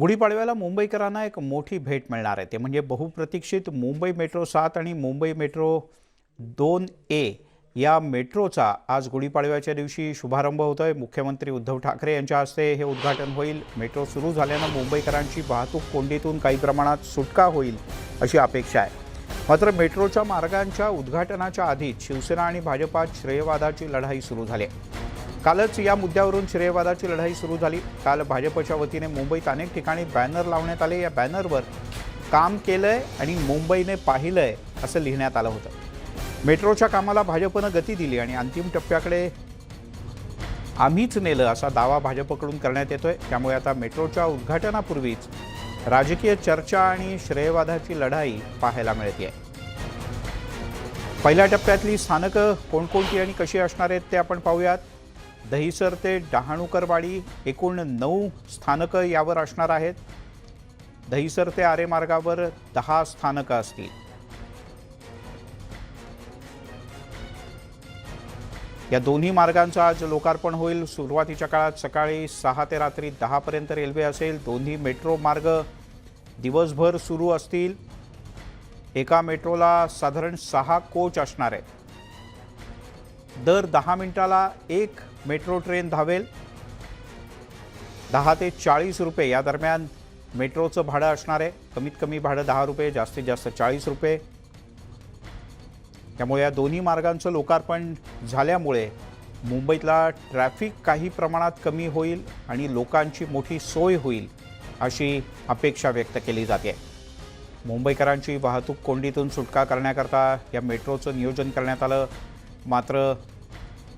गुढीपाडव्याला मुंबईकरांना एक मोठी भेट मिळणार आहे. ते म्हणजे बहुप्रतीक्षित मुंबई मेट्रो सात आणि मुंबई मेट्रो दोन ए या मेट्रोचा आज गुढीपाडव्याच्या दिवशी शुभारंभ होतो आहे मुख्यमंत्री उद्धव ठाकरे यांच्या हस्ते हे उद्घाटन होईल. मेट्रो सुरू झाल्यानं मुंबईकरांची वाहतूक कोंडीतून काही प्रमाणात सुटका होईल अशी अपेक्षा आहे. मात्र मेट्रोच्या मार्गांच्या उद्घाटनाच्या आधीच शिवसेना आणि भाजपात श्रेयवादाची लढाई सुरू झाली आहे. कालच या मुद्द्यावरून श्रेयवादाची लढाई सुरू झाली. काल भाजपच्या वतीने मुंबईत अनेक ठिकाणी बॅनर लावण्यात आले. या बॅनरवर काम केलंय आणि मुंबईने पाहिलंय असं लिहिण्यात आलं होतं. मेट्रोच्या कामाला भाजपनं गती दिली आणि अंतिम टप्प्याकडे आम्हीच नेलं असा दावा भाजपकडून करण्यात येतोय. त्यामुळे आता मेट्रोच्या उद्घाटनापूर्वीच राजकीय चर्चा आणि श्रेयवादाची लढाई पाहायला मिळते. आहे पहिल्या टप्प्यातली स्थानकं कोणकोणती आणि कशी असणार आहेत ते आपण पाहूयात. दहिसर ते डहाणूकरवाडी एकूण नऊ स्थानकं यावर असणार आहेत. दहिसर ते आरे मार्गावर दहा स्थानकं असतील. या दोन्ही मार्गांचं आज लोकार्पण होईल. सुरुवातीच्या काळात सकाळी सहा ते रात्री दहापर्यंत रेल्वे असेल. दोन्ही मेट्रो मार्ग दिवसभर सुरू असतील. एका मेट्रोला साधारण सहा कोच असणार आहेत. दर दहा मिनिटाला एक मेट्रो ट्रेन धावेल. दहा ते चाळीस रुपये या दरम्यान मेट्रोचं भाडं असणार आहे. कमीत कमी भाडं दहा रुपये जास्तीत जास्त चाळीस रुपये. त्यामुळे या दोन्ही मार्गांचं लोकार्पण झाल्यामुळे मुंबईतला ट्रॅफिक काही प्रमाणात कमी होईल आणि लोकांची मोठी सोय होईल अशी अपेक्षा व्यक्त केली जाते. मुंबईकरांची वाहतूक कोंडीतून सुटका करण्याकरता या मेट्रोचं नियोजन करण्यात आलं. मात्र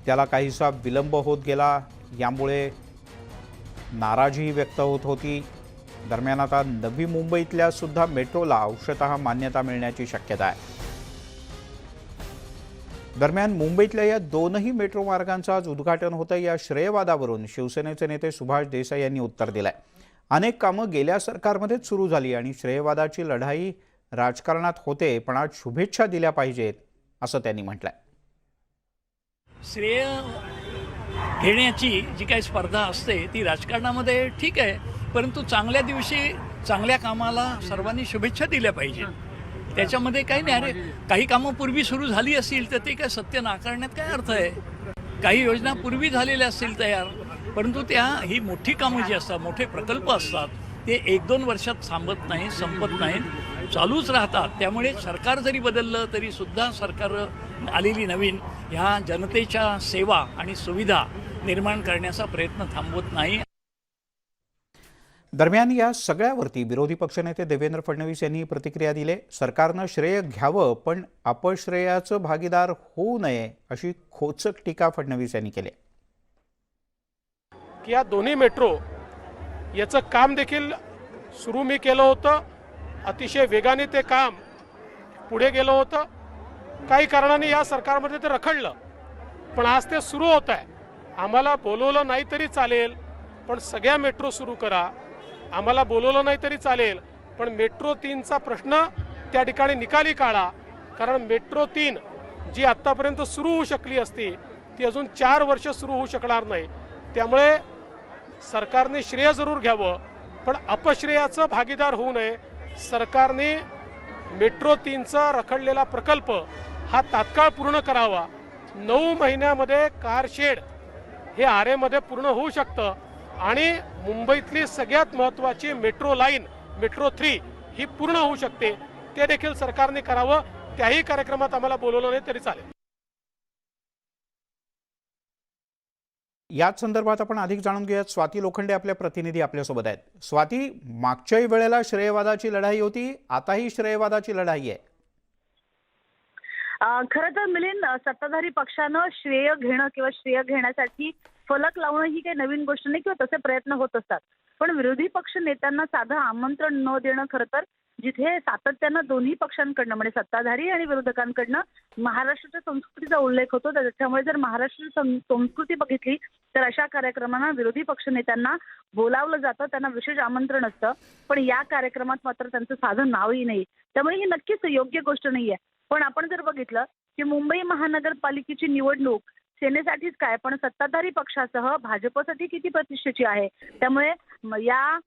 त्याला काहीसा विलंब होत गेला. यामुळे नाराजीही व्यक्त होत होती. दरम्यान आता नवी मुंबईतल्या सुद्धा मेट्रोला अंशतः मान्यता मिळण्याची शक्यता आहे. दरम्यान मुंबईतल्या या दोनही मेट्रो मार्गांचं आज उद्घाटन होतं. या श्रेयवादावरून शिवसेनेचे नेते सुभाष देसाई यांनी उत्तर दिलंय. अनेक कामं गेल्या सरकारमध्येच सुरू झाली आणि श्रेयवादाची लढाई राजकारणात होते पण आज शुभेच्छा दिल्या पाहिजेत असं त्यांनी म्हटलंय. श्रेय घेण्याची जी काही स्पर्धा असते ती राजकारणामध्ये ठीक आहे परंतु चांगल्या दिवशी चांगल्या कामाला सर्वांनी शुभेच्छा दिल्या पाहिजे त्याच्यामध्ये काही नाही अरे काही कामं पूर्वी सुरू झाली असतील तर ते काय सत्य नाकारण्यात काय अर्थ आहे? काही योजना पूर्वी झालेल्या असतील तयार परंतु त्या ही मोठी कामं जी असतात मोठे प्रकल्प असतात ते एक दोन वर्षात थांबत नाही संपत नाहीत चालूच राहतात. त्यामुळे सरकार जरी बदललं तरी सुद्धा सरकार आलेली नवीन ह्या जनतेच्या सेवा आणि सुविधा निर्माण करण्याचा प्रयत्न थांबवत नाही. दरम्यान या सगळ्यावरती विरोधी पक्षनेते देवेंद्र फडणवीस यांनी प्रतिक्रिया दिली. सरकारनं श्रेय घ्यावं पण अपश्रेयाचं भागीदार होऊ नये अशी खोचक टीका फडणवीस यांनी केली. की या दोन्ही मेट्रो याचं काम देखील सुरू मी केलं होतं. अतिशय वेगाने ते काम पुढे गेलं होतं. काही कारणाने या सरकारमध्ये ते रखडलं. पण आज ते सुरू होत आहे. आम्हाला बोलवलं नाही तरी चालेल पण सगळ्या मेट्रो सुरू करा. आम्हाला बोलवलं नाही तरी चालेल पण मेट्रो तीनचा प्रश्न त्या ठिकाणी निकाली काढा. कारण मेट्रो तीन जी आत्तापर्यंत सुरू होऊ शकली असती ती अजून चार वर्ष सुरू होऊ शकणार नाही. त्यामुळे सरकारने श्रेय जरूर घ्यावं पण अपश्रेयाचं भागीदार होऊ नये. सरकारने मेट्रो तीनचा रखडलेला प्रकल्प हा तात्काळ पूर्ण करावा. नऊ महिन्यामध्ये कारशेड हे आरेमध्ये पूर्ण होऊ शकतं. आणि मुंबईतली सगळ्यात महत्त्वाची मेट्रो लाईन मेट्रो थ्री ही पूर्ण होऊ शकते. ते देखील सरकारने करावं. त्याही कार्यक्रमात आम्हाला बोलवलं नाही तरी चालेल. याच संदर्भात आपण अधिक जाणून घेऊयात. स्वाती लोखंडे आपल्या प्रतिनिधी आपल्यासोबत आहेत. स्वाती मागच्याही वेळेला श्रेयवादाची लढाई होती. आताही श्रेयवादाची लढाई आहे. खरं तर मिलिंद सत्ताधारी पक्षानं श्रेय घेणं किंवा श्रेय घेण्यासाठी फलक लावणं ही काही नवीन गोष्ट नाही किंवा तसे प्रयत्न होत असतात. पण विरोधी पक्ष नेत्यांना साधं आमंत्रण न देणं खरं तर जिथे सातत्यानं दोन्ही पक्षांकडनं म्हणजे सत्ताधारी आणि विरोधकांकडनं महाराष्ट्राच्या संस्कृतीचा उल्लेख होतो त्याच्यामुळे जर महाराष्ट्र सं- संस्कृती बघितली तर अशा कार्यक्रमांना विरोधी पक्ष नेत्यांना बोलावलं जातं त्यांना विशेष आमंत्रण असतं. पण या कार्यक्रमात मात्र त्यांचं साधं नावही नाही. त्यामुळे ही नक्कीच योग्य गोष्ट नाहीये. पण आपण जर बघितलं की मुंबई महानगरपालिकेची निवडणूक सेनेसाठीच काय? पण सत्ताधारी पक्षासह भाजपसाठी किती प्रतिष्ठेची आहे? त्यामुळे या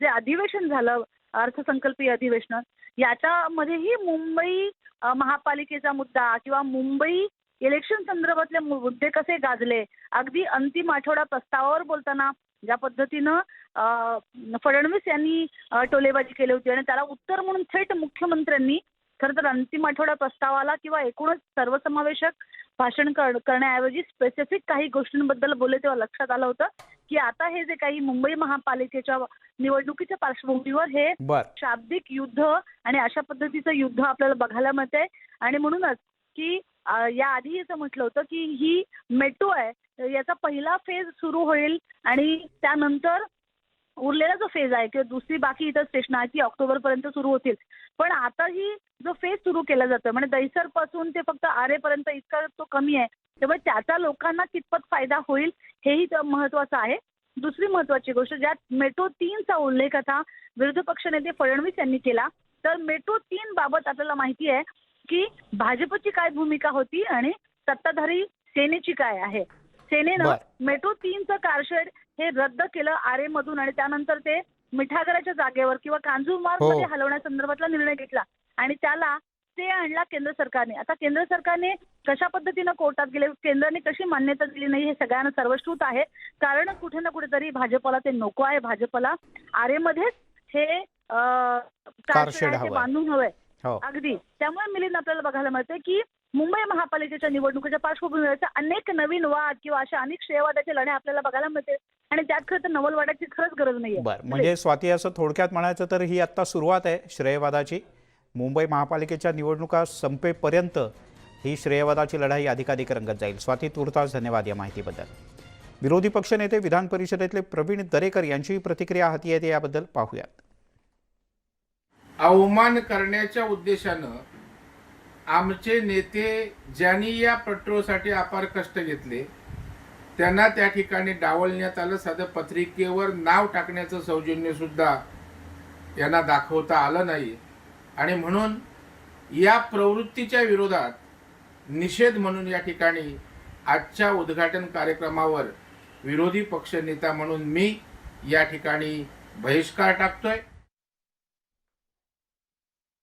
जे अधिवेशन झालं अर्थसंकल्पीय अधिवेशन याच्यामध्येही मुंबई महापालिकेचा मुद्दा किंवा मुंबई इलेक्शन संदर्भातले मुद्दे कसे गाजले? अगदी अंतिम आठवडा प्रस्तावावर बोलताना ज्या पद्धतीनं अं, फडणवीस यांनी टोलेबाजी केली होती आणि त्याला उत्तर म्हणून थेट मुख्यमंत्र्यांनी खरं तर अंतिम आठवडा प्रस्तावाला किंवा एकूणच सर्वसमावेशक भाषण कर- करण्याऐवजी स्पेसिफिक काही गोष्टींबद्दल बोलले तेव्हा लक्षात आलं होतं की आता हे जे काही मुंबई महापालिकेच्या निवडणुकीच्या पार्श्वभूमीवर हे शाब्दिक युद्ध आणि अशा पद्धतीचं युद्ध आपल्याला बघायला मिळतंय. आणि म्हणूनच की अं, याआधी असं म्हटलं होतं की ही मेट्रो आहे याचा पहिला फेज सुरू होईल आणि त्यानंतर उरलेला जो फेज आहे किंवा दुसरी बाकी इतर स्टेशन आहे ती ऑक्टोबर पर्यंत सुरू होतील. पण आता ही जो फेज सुरू केला जातोय म्हणजे दहिसरपासून ते फक्त आरे पर्यंत इतका तो कमी आहे. त्यामुळे त्याचा लोकांना कितपत फायदा होईल हेही तर महत्वाचं आहे. दुसरी महत्वाची गोष्ट ज्यात मेट्रो तीनचा उल्लेख आता विरोधी पक्षनेते फडणवीस यांनी केला तर मेट्रो तीन बाबत आपल्याला माहिती आहे की भाजपची काय भूमिका होती आणि सत्ताधारी सेनेची काय आहे. सेनेनं. मेट्रो तीनचं कारशेड हे रद्द केलं आरे मधून आणि त्यानंतर ते मिठागराच्या जागेवर किंवा कांजूरमार्ग हो. हलवण्यासंदर्भातला निर्णय घेतला. आणि त्याला ते आणला केंद्र सरकारने. आता केंद्र सरकारने कशा पद्धतीनं कोर्टात गेले? केंद्राने कशी मान्यता दिली नाही हे सगळ्यांना सर्वश्रुत आहे. कारण कुठे ना कुठेतरी भाजपला ते नको आहे. भाजपला आरेमध्येच हे कारशेड हवंय. बांधून हवंय. हो. अगदी. त्यामुळे मिलिंद आपल्याला बघायला मिळते की मुंबई महापालिकेच्या निवडणुकीच्या पार्श्वभूमीवर अनेक नवीन वाद किंवा अशा अनेक श्रेयवादाचे लढे आपल्याला बघायला मिळते आणि त्यात खरं तर नवलवादाची खरंच गरज नाहीये. बर म्हणजे स्वाती असं थोडक्यात म्हणायचं तर ही आत्ता सुरुवात आहे श्रेयवादाची. मुंबई महापालिकेच्या निवडणुका संपेपर्यंत ही श्रेयवादाची लढाई अधिकाधिक रंगत जाईल. स्वाती तुर्तास धन्यवाद या माहितीबद्दल. विरोधी पक्षनेते विधान परिषदेतले प्रवीण दरेकर यांची प्रतिक्रिया हाती येते याबद्दल पाहूयात. अवमान करण्याच्या उद्देशानं आमचे नेते ज्यांनी या पेट्रोलसाठी अपार कष्ट घेतले त्यांना त्या ठिकाणी डावलण्यात आलं. साधं पत्रिकेवर नाव टाकण्याचं सौजन्य सुद्धा यांना दाखवता आलं नाही. आणि म्हणून या प्रवृत्तीच्या विरोधात निषेध म्हणून या ठिकाणी आजच्या उद्घाटन कार्यक्रमावर विरोधी पक्षनेता म्हणून मी या ठिकाणी बहिष्कार टाकतोय.